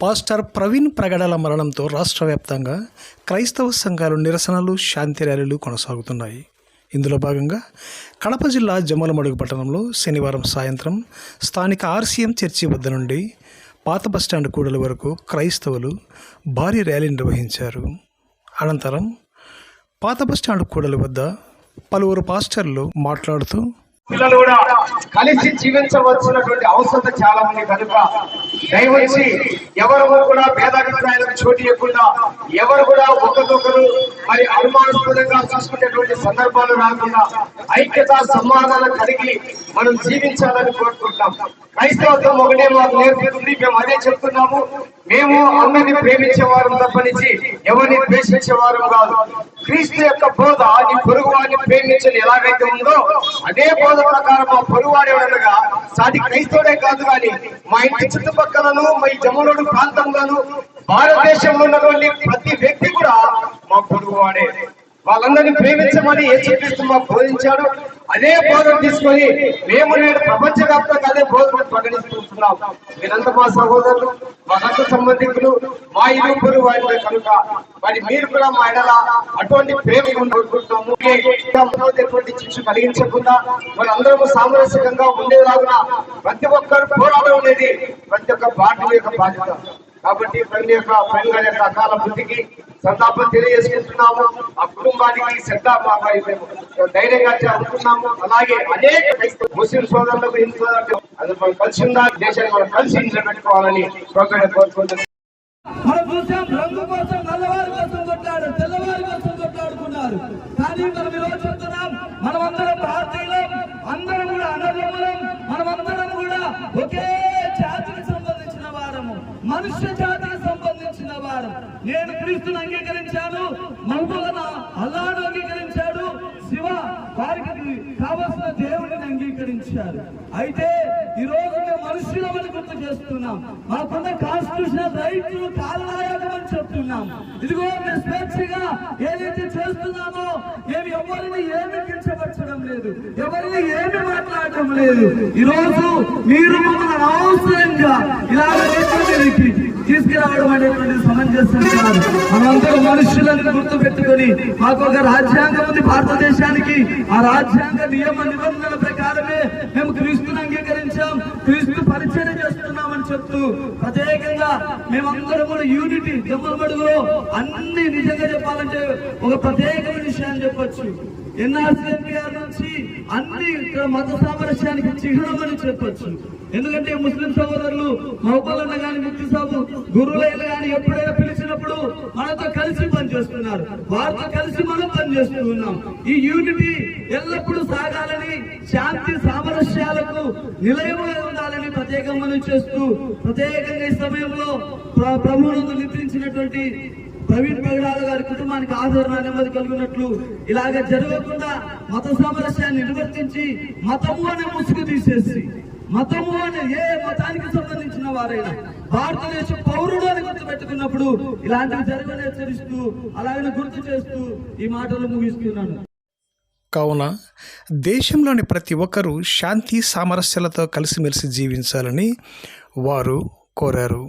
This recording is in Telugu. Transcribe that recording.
పాస్టర్ ప్రవీణ్ ప్రగడల మరణంతో రాష్ట్ర వ్యాప్తంగా క్రైస్తవ సంఘాలు నిరసనలు శాంతి ర్యాలీలు కొనసాగుతున్నాయి. ఇందులో భాగంగా కడప జిల్లా జమ్మలమడుగు పట్టణంలో శనివారం సాయంత్రం స్థానిక ఆర్సీఎం చర్చి వద్ద నుండి పాత బస్టాండ్ కూడలి వరకు క్రైస్తవులు భారీ ర్యాలీ నిర్వహించారు. అనంతరం పాత బస్టాండ్ కూడలి వద్ద పలువురు పాస్టర్లు మాట్లాడుతూ పిల్లలు కూడా కలిసి జీవించవలసినటువంటి అవసరం చాలా ఉంది కనుక దయవచ్చి ఎవరు కూడా భేదాభిప్రాయాలకు చోటు ఇవ్వకుండా ఎవరు కూడా ఒకరికొకరు మరి అనుమానాస్పదంగా చూసుకునేటువంటి సందర్భాలు రాకుండా ఐక్యత సమాధానం కలిగి మనం జీవించాలని కోరుకుంటాం క్రైస్తవత్వం ఒకటే మాకు నేర్పుతుంది. మేము అదే చెప్తున్నాము. మేము అందరిని ప్రేమించేవారం తప్పనిచ్చి ఎవరిని ద్వేషించేవారం కాదు. క్రీస్తు యొక్క బోధ నీ పొరుగు వారిని ప్రేమించని ఎలాగైతే ఉందో అదే బోధ ప్రకారం మా పొరుగువాడే ఉండగా సాటి క్రైస్తవుడే కాదు కానీ మా ఇంటి చుట్టుపక్కలను మా ఈ జమ్మలోడు ప్రాంతంలోను భారతదేశంలో ఉన్నటువంటి ప్రతి వ్యక్తి కూడా మా పొరుగువాడే. వాళ్ళందరినీ ప్రేమించమని యేసుక్రీస్తు మాకు బోధించాడు. అదే బోధన తీసుకొని మేము నేడు ప్రపంచవ్యాప్తంగా అదే బోధన ప్రకటిస్తున్నాం మీరంతా మా సహోదరులు మా రక్త సంబంధికులు మా ఇరువురు వారి కనుక మరి మీరు కూడా మా ఎడల అటువంటి ప్రేమ కోరుకుంటున్నాము ఎటువంటి శిక్ష కలిగించకుండా మరి అందరూ సామరస్యంగా ఉండేలాగా ప్రతి ఒక్కరు పోరాటం అనేది ప్రతి ఒక్క పార్టీ యొక్క బాధ్యత. కాబట్టి ఫ్రెండ్ యొక్క ఫ్రెండ్ గారి యొక్క అకాల మృతికి సంతాపం తెలియజేసుకుంటున్నాము. ఆ కుటుంబానికి శ్రద్ధ మా- మేము ధైర్యంగా అనుకున్నాము అలాగే అనేక ముస్లిం సోదరులకు హిందూ సోదరులకు అది మనం కలిసి ఉందా? దేశాన్ని మనం కలిసి నిలబెట్టుకోవాలని ప్రోగ్రాం కోరుకుంటున్నాం మనం చూసాం రంగు కోసం నల్లవారి కోసం కొట్టాడు తెల్లవారి కోసం కొట్లాడుకున్నారు. కానీ మనం ఈరోజు చెప్తున్నాం మనమందరం భారతీయులం అందరం కూడా అనర్యములం మనమందరం కూడా ఒకే జాతికి సంబంధించిన వారము మనుష్య జాతికి సంబంధించిన వారం నేను క్రీస్తుని అంగీకరించాను మహబూలన అల్లాడు అంగీకరించాడు శివ వారికి కావలసిన దేవుడిని అంగీకరించారు. అయితే ఈ రోజు మేము మనుషులమని గుర్తు చేస్తున్నాం. మాకున్న కాన్స్టిట్యూషనల్ రైట్ కాలనాయకమని చెప్తున్నాం. ఇదిగో మేము స్వేచ్ఛగా ఏదైతే చేస్తున్నామో మేము ఎవరిని ఏమి లేదు. ఎవరిని ఏమి మాట్లాడటం లేదు. ఈ రోజు మీరు మమ్మల్ని అనవసరంగా ఇలాగ తీసుకురావడం అనేటువంటి సమంజసం కాదు. మనందరూ మనుషులను గుర్తు పెట్టుకొని మాకు ఒక రాజ్యాంగం ఉంది భారతదేశానికి. ఆ రాజ్యాంగ నియమ నిబంధనల ప్రకారమే మేము క్రీస్తుని అంగీకరించాం. క్రీస్తు పరిచయం చేస్తున్నామని చెప్తూ ప్రత్యేకంగా మేమందరం కూడా యూనిటీ జమ్మలమడుగులో అన్ని నిజంగా చెప్పాలంటే ఒక ప్రత్యేకమైన విషయాన్ని చెప్పొచ్చు. ఎన్ఆర్సీఎన్పిఆర్ నుంచి అన్ని మత సామరస్యానికి చిహ్నమని అని చెప్పొచ్చు. ఎందుకంటే ముస్లిం సహోదరులు మహబూలన్న గాని ముక్తి సాబు గురువులైన గాని ఎప్పుడైనా పిలిచినప్పుడు మనతో కలిసి పనిచేస్తున్నారు. వారితో కలిసి మనం పనిచేస్తూ ఉన్నాం. ఈ యూనిటీ ఎల్లప్పుడూ సాగాలని శాంతి సామరస్యాలకు నిలయముగా ఉండాలని ప్రత్యేకంగా మనం చేస్తూ ప్రత్యేకంగా ఈ సమయంలో ప్రభువులను నిద్రించినటువంటి ప్రవీణ్ పగడాల గారి కుటుంబానికి ఆదరణ నెమ్మది కలిగినట్లు ఇలాగ జరగకుండా మత సామరస్యాన్ని నిర్వర్తించి మతము అనే ముసుగు తీసేసి మతము అనే ఏ మతానికి సంబంధించిన వారైనా భారతదేశ పౌరుడు అని గుర్తుపెట్టుకున్నప్పుడు ఇలాంటివి జరగని హెచ్చరిస్తూ అలాగనే గుర్తు చేస్తూ ఈ మాటలు ముగిస్తున్నాను. కావున దేశంలోని ప్రతి ఒక్కరూ శాంతి సామరస్యాలతో కలిసిమెలిసి జీవించాలని వారు కోరారు.